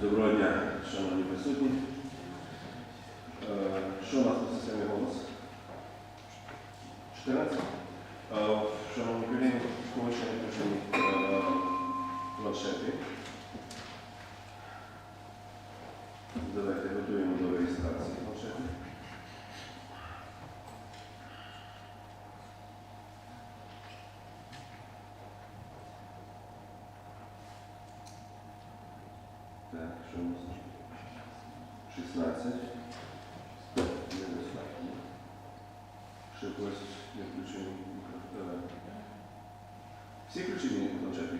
Доброго дня, шановні присутні. Е, Що у нас по системі голос? 14? Е, Шановні колеги, кого ще не включені е, планшети? Давайте готуємо до реєстрації планшети. Так, що у нас? 16. Недостатньо. Ще когось не включені мікрофон. Всі включені планшети?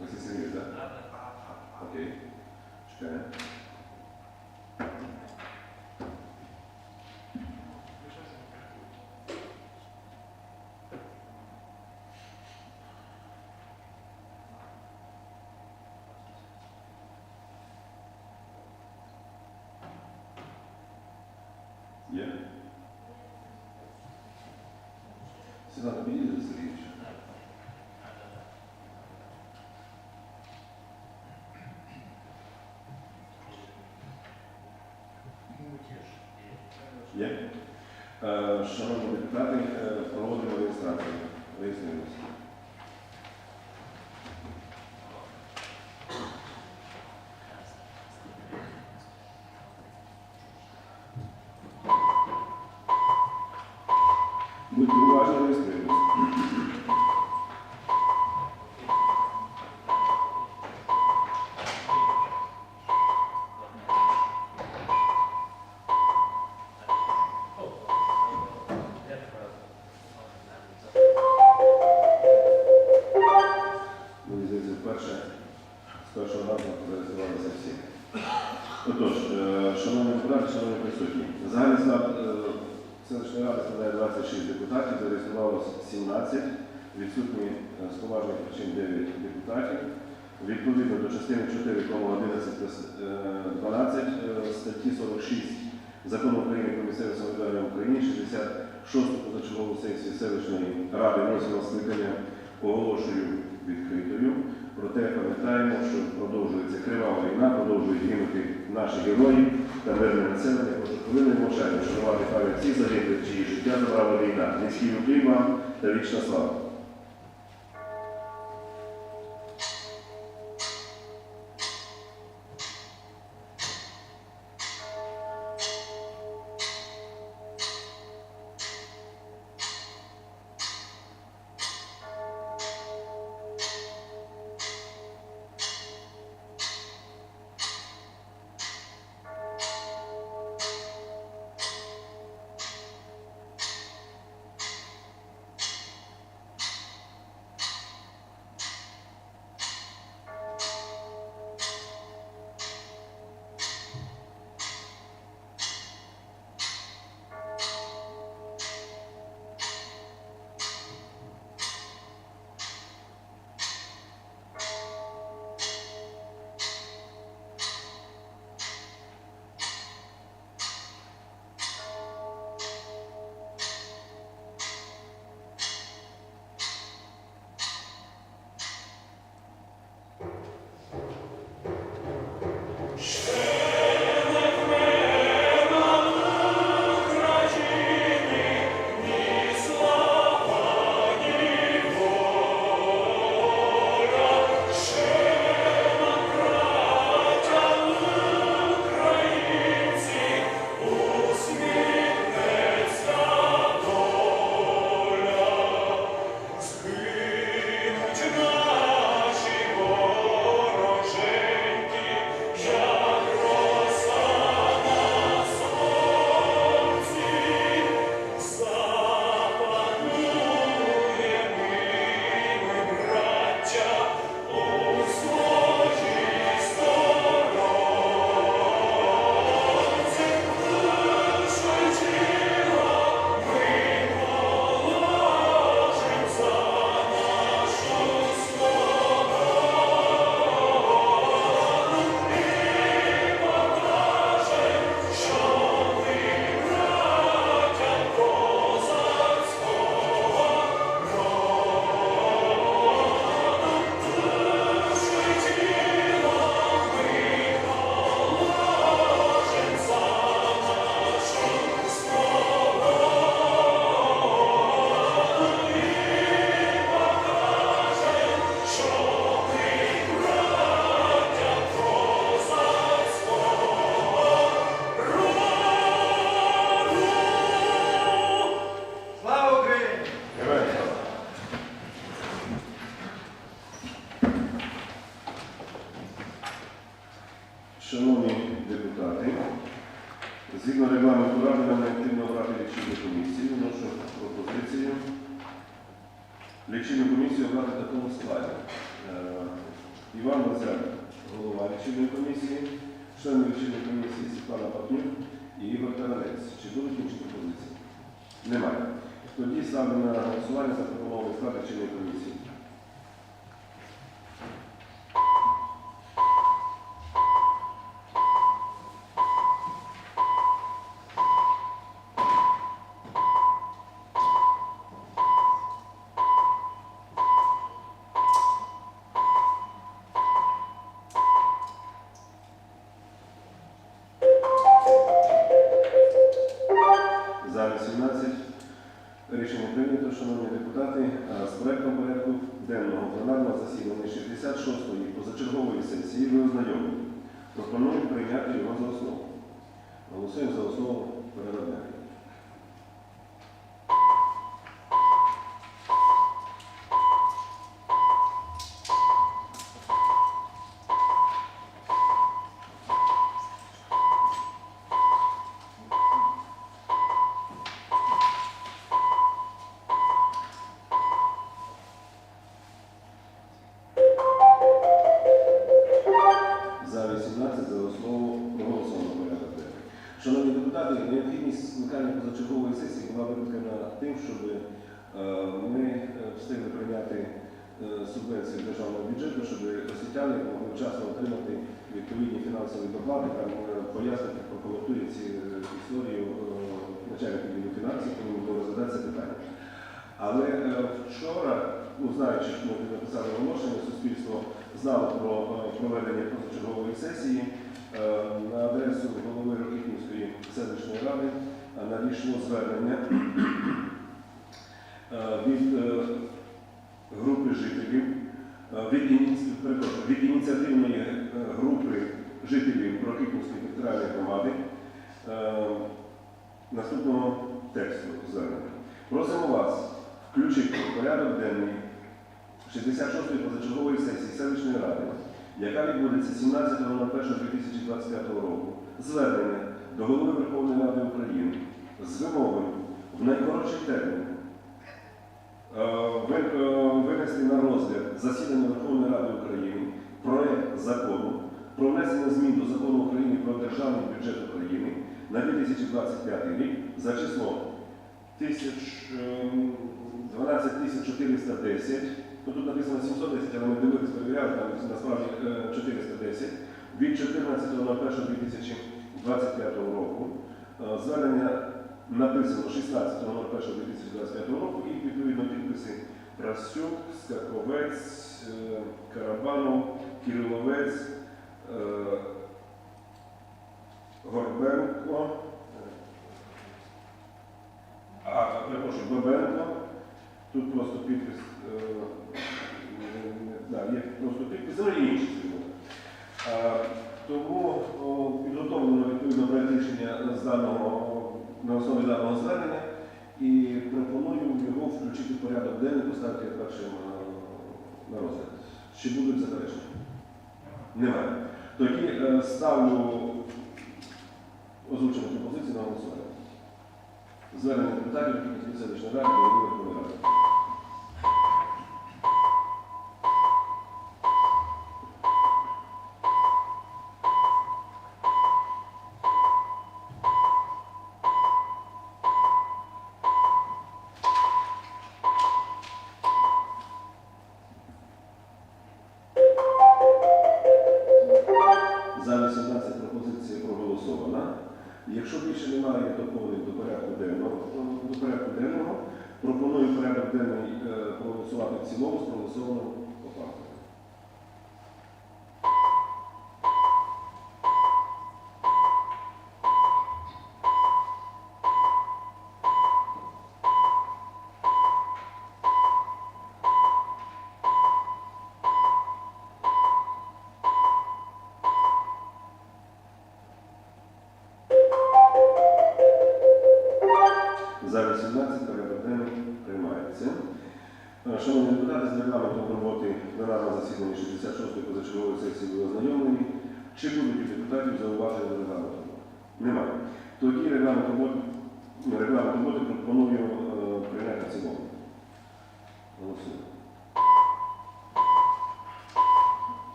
Олексій Сергійович, так? Окей. Чекаємо. Є? Сідати підійде до Сергійовича. Є? Е, Шановні депутати, е, проводимо реєстрацію. Реєструємося. Будьте уважні, реєструємося. Оголошую відкритою. Проте пам'ятаємо, що продовжується кривава війна, продовжують гинути наші герої та мирне населення. Хвилини мовчання шанувати пам'ять всіх загиблих, чиї життя забрала війна. Низький уклін вам та вічна слава. Шановні депутати, згідно регламенту ради нам необхідно обрати лічильну комісію. Нашу пропозицію. Лічильну комісію обрати в такому складі. Е, Іван Вазяк, голова лічильної комісії, члени лічильної комісії Світлана Патнюк і Ігор Таранець. Чи будуть інші пропозиції? Немає. Тоді саме на голосування запропонували склад лічильної комісії. Шановні депутати, необхідність скликання позачергової сесії була викликана тим, щоб е, ми е, встигли прийняти е, субвенції з державного бюджету, щоб освітяни могли вчасно отримати відповідні фінансові доплати. Там пояснити, прокоментує ці історію е, начальник відділу фінансів, тому було розглядати це питання. Але вчора, ну знаючи, що ми написали оголошення, суспільство знало про проведення позачергової сесії на адресу голови Рокітнівської селищної ради е, надійшло звернення е, від е, групи жителів, е, від, ініці- від ініціативної е, групи жителів Рокітнівської територіальної громади е, наступного тексту звернення. Просимо вас включити порядок денний 66-ї позачергової сесії селищної ради, яка відбудеться 17.01.2025 року, звернення до Голови Верховної Ради України з вимогою в найкоротший термін е, е, винести на розгляд засідання Верховної Ради України проект закону про внесення змін до закону України про державний бюджет України на 2025 рік за числом тисяч, ем, 12 410, тут написано 710, але ми там насправді е, 410, від 14.01.2025 року. Е, Звернення написано 16.01.2025 року і відповідно підписи Прасюк, Скаковець, е, Карабанов, Кириловець, е, Горбенко, а, перепрошую, Бабенко. Тут просто підпис, е, є просто підпис, фігури. Тому підготовлено відповідно проект рішення з даного, на основі даного звернення і пропоную його включити в порядок денний, поставити першим е, на розгляд. Чи будуть заперечення? Немає. Тоді е, ставлю озвучену пропозицію на голосування. Звернення депутатів Київської селищної ради до голови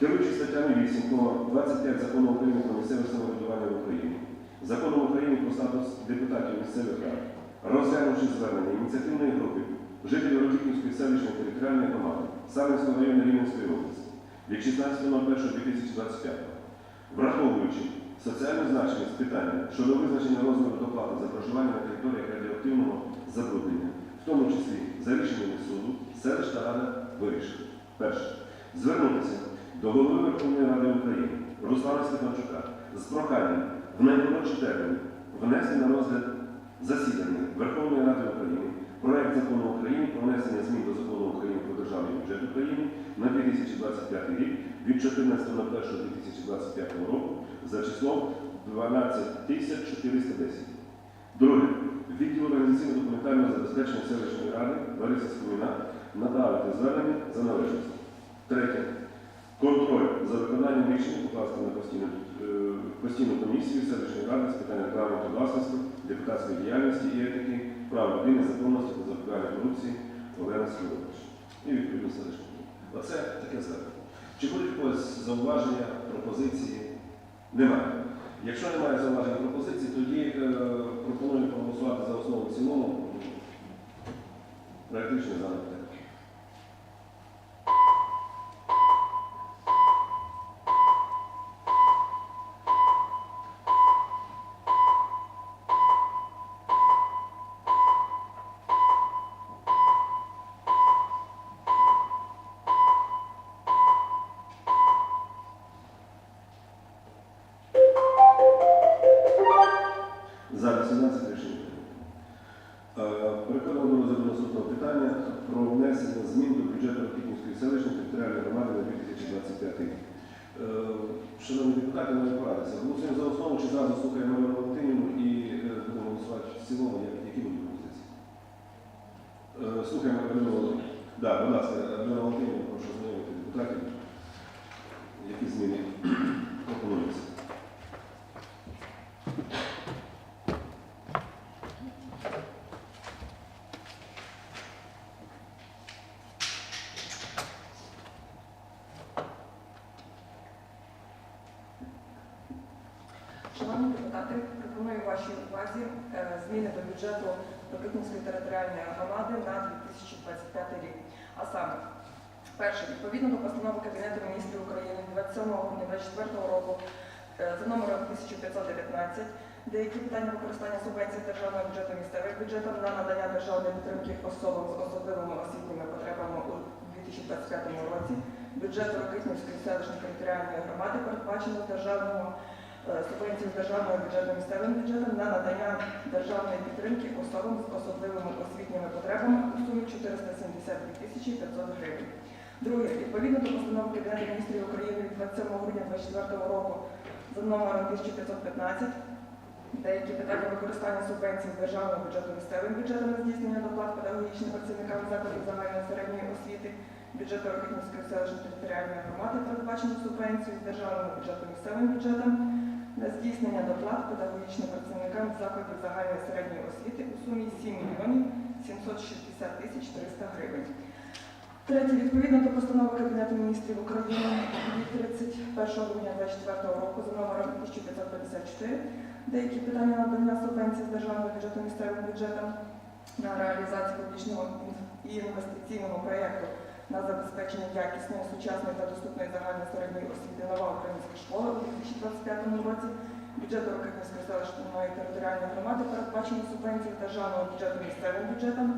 керуючись статтями 8, 25 закону України про місцеве самоврядування в Україні, законом України про статус депутатів місцевих рад, розглянувши звернення ініціативної групи жителів Рокітнівської селищної територіальної громади Савинського району Рівненської області від 16.01.2025, враховуючи соціальну значність питання щодо визначення розміру доплати за проживання на територіях радіоактивного забруднення, в тому числі за рішеннями суду, селищна рада вирішила. Перше. Звернутися до голови Верховної Ради України Руслана Стефанчука з проханням в найкоротші терміни внести на розгляд засідання Верховної Ради України проект закону України про внесення змін до закону України про державний бюджет України на 2025 рік від 14.01.2025 року за числом 12 410. Друге. Відділ організаційно-документального забезпечення селищної ради Лариса Скоміна надавити звернення за належність. Третє. Контроль за виконанням рішень покласти на постійну, е, постійну комісію селищної ради з питань регламенту власності, депутатської діяльності і етики, прав людини, законності та запобігання корупції Олена Силович. І відповідно селищної ради. Оце таке звернення. Чи будуть когось зауваження, пропозиції? Немає. Якщо немає зауважень пропозицій, тоді е, пропоную проголосувати за основу цілому. Рішення. За які зміни пропонуються. Шановні депутати, пропоную вашій увазі е, зміни до бюджету Рокитницької територіальної громади на 2025 рік. А саме, перше, відповідно до постанови Кабінету міністрів України 27 грудня 2024 року е, за номером 1519, деякі питання використання субвенцій державного бюджету місцевим бюджетом на надання державної підтримки особам з особливими освітніми потребами у 2025 році бюджету Рокитницької селищної територіальної громади передбачено державного е, субвенцію з державного бюджету місцевим бюджетом на надання державної підтримки особам з особливими освітніми потребами у сумі 472 тисячі 500 гривень. Друге, відповідно до постанови Кабінету міністрів України 27 грудня 2024 року за номером 1515, деякі питання використання субвенцій з державного бюджету місцевим бюджетом на здійснення доплат педагогічним працівникам закладів загальної середньої освіти, бюджету Рокітницької селищної територіальної громади передбачено субвенцію з державного бюджету місцевим бюджетом на здійснення доплат педагогічним працівникам закладів загальної середньої освіти у сумі 7 мільйонів 760 тисяч 300 гривень. Третє, відповідно до постанови Кабінету міністрів України від 31 грудня 2024 року за номером 1554, деякі питання надання субвенцій з державного бюджету місцевим бюджетом на реалізацію публічного і інвестиційного проєкту на забезпечення якісної, сучасної та доступної загальної середньої освіти нова українська школа у 2025 році. Бюджету Рокитницької селищної територіальної громади передбачено субвенції з державного бюджету місцевим бюджетом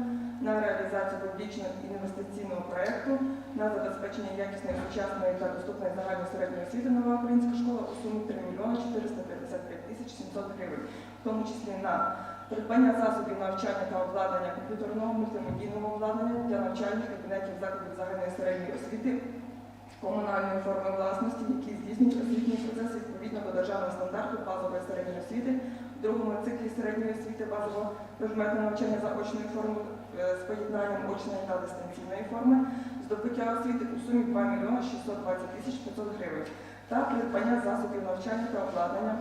на реалізацію публічного інвестиційного проєкту на забезпечення якісної, сучасної та доступної загальної середньої освіти нова українська школа у сумі 3 мільйони 455 тисяч 700 гривень, в тому числі на придбання засобів навчання та обладнання комп'ютерного мультимедійного обладнання для навчальних кабінетів закладів загальної середньої освіти комунальної форми власності, які здійснюють освітній процес відповідно до державного стандарту базової середньої освіти, в другому циклі середньої освіти базового предмету навчання за очною формою е, з поєднанням очної та дистанційної форми, здобуття освіти у сумі 2 мільйони 620 тисяч 500 гривень. та придбання засобів навчання та обладнання,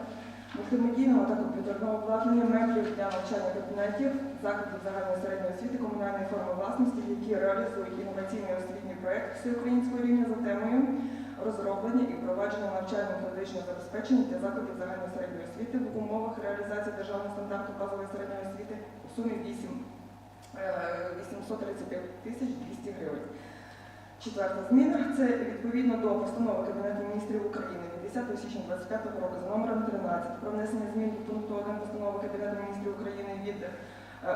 мультимедійного та комп'ютерного обладнання, меблів для навчання кабінетів, закладів загальної середньої освіти комунальної форми власності, які реалізують інноваційний освітній проєкт всеукраїнського рівня за темою розроблення і впровадження навчально-методичного забезпечення для закладів загальної середньої освіти в умовах реалізації державного стандарту базової середньої освіти у сумі 8 е, 835 тисяч 200 гривень. Четверта зміна це відповідно до постанови Кабінету міністрів України від 10 січня 25 року за номером 13 про внесення змін до пункту 1 постанови Кабінету міністрів України від е,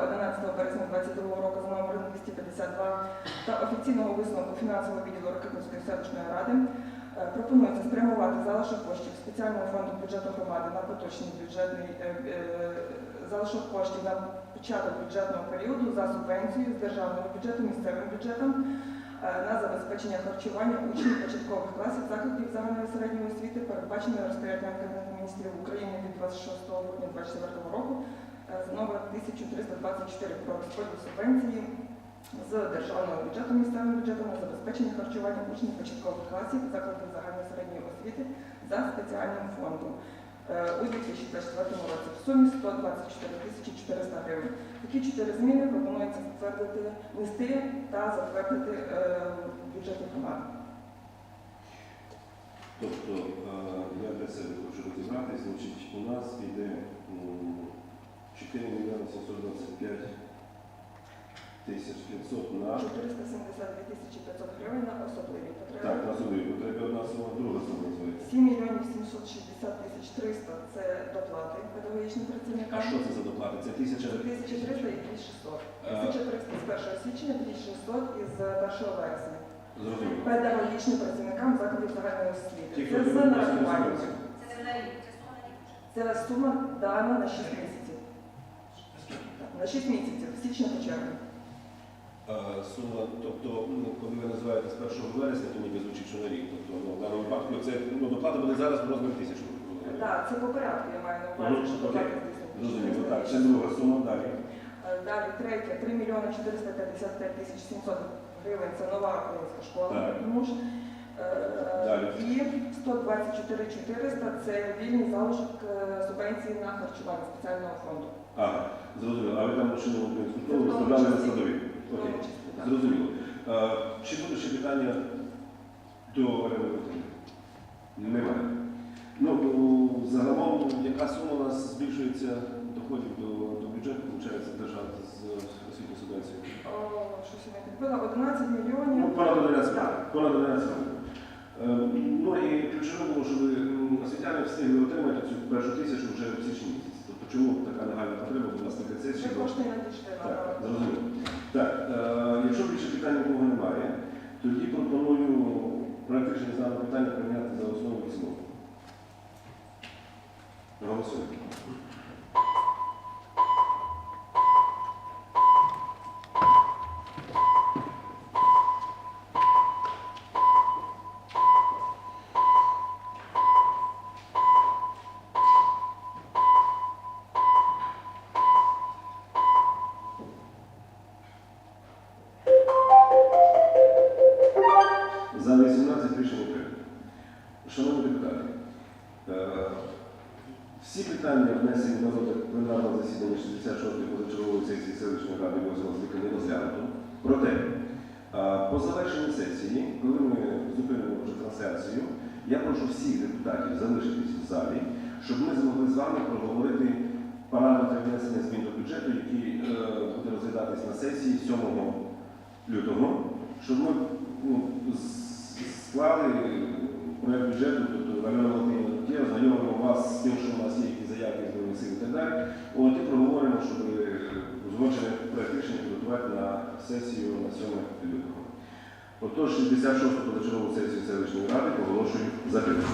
11 березня 22 року за номером 252 та офіційного висновку фінансового відділу Рокитівської селищної ради е, пропонується спрямувати залишок коштів спеціального фонду бюджету громади на поточний бюджетний е, е, залишок коштів на початок бюджетного періоду за субвенцію з державного бюджету місцевим бюджетом е, на забезпечення харчування учнів початкових класів закладів загальної середньої освіти, передбаченої розпорядженням Кабінету міністрів України від 26 грудня 2024 року е, з номером 1324 про розподіл субвенції з державного бюджету місцевим бюджетом на забезпечення харчування учнів початкових класів закладів загальної середньої освіти за спеціальним фондом у 2024 році в сумі 124 тисячі 400 гривень. Такі чотири зміни пропонується затвердити, нести та затвердити бюджетну команду. Тобто, е, я для себе хочу розібратися, значить, у нас йде 4 мільйони 725 тисяч 500 на 472 тисячі 500 гривень на особливі потреби. так, на собі потреби одна сума, друга сума називається. 7 мільйонів 760 тисяч 300 – це доплати педагогічним працівникам. А що це за доплати? Це тисяча 1300 і 2600. Е. 1300 з 1 січня, 2600 із 1 вересня. зрозуміло. Педагогічним працівникам закладів загальної освіти. Ті, Це хто з просить нарахуванням. Це на рік, це сума на рік. Це сума дана на 6 місяців. Так, На 6 місяців, з січня по червень. А, Сума, тобто, ну, коли ви називаєте з 1 вересня, то ніби звучить, що на рік. Тобто, ну, в даному випадку це ну, доплата буде зараз в розмірі тисячу. Так, це по порядку, я маю на увазі, що доплати здійснюють. Так. Це друга сума далі. Е, Далі третє, 3 мільйони 455 тисяч 700 гривень, це нова українська школа. Так. Тому ж, е, Далі. І 124 400 це вільний залишок е, субвенції на харчування спеціального фонду. Ага, зрозуміло. А ви там машину українську школу виставляли на числі. Окей, зрозуміло. А, Чи буде ще питання до Валентинівни? Немає. Ну, у- загалом, яка сума у нас збільшується доходів до, до бюджету, виходить, держава з освітньої субвенції? О, щось я не підбила, 11 мільйонів. Ну, понад 11 Так. Понад 11 Е, Ну і ключове було, щоб м, освітяни встигли отримати цю першу тисячу вже в січні місяці. Чому така нагальна потреба, у нас Вже сесія. кошти надійшли на Так, зрозуміло. Так, е, якщо більше питань нікого немає, тоді пропоную практично рішення з питання прийняти за основу і знову. Голосуємо. Я прошу всіх депутатів залишитись в залі, щоб ми змогли з вами проговорити параметри внесення змін до бюджету, які е, буде розглядатись на сесії 7 лютого, щоб ми ну, склали проєкт бюджету, тобто Альона Володимирівна ознайомимо вас з тим, що у нас є які заявки з сил і так далі. От і проговоримо, щоб е, узгоджене проєкт рішення підготувати на сесію на 7 лютого. Отож, 66-ту позачергову сесію селищної ради оголошую закритою.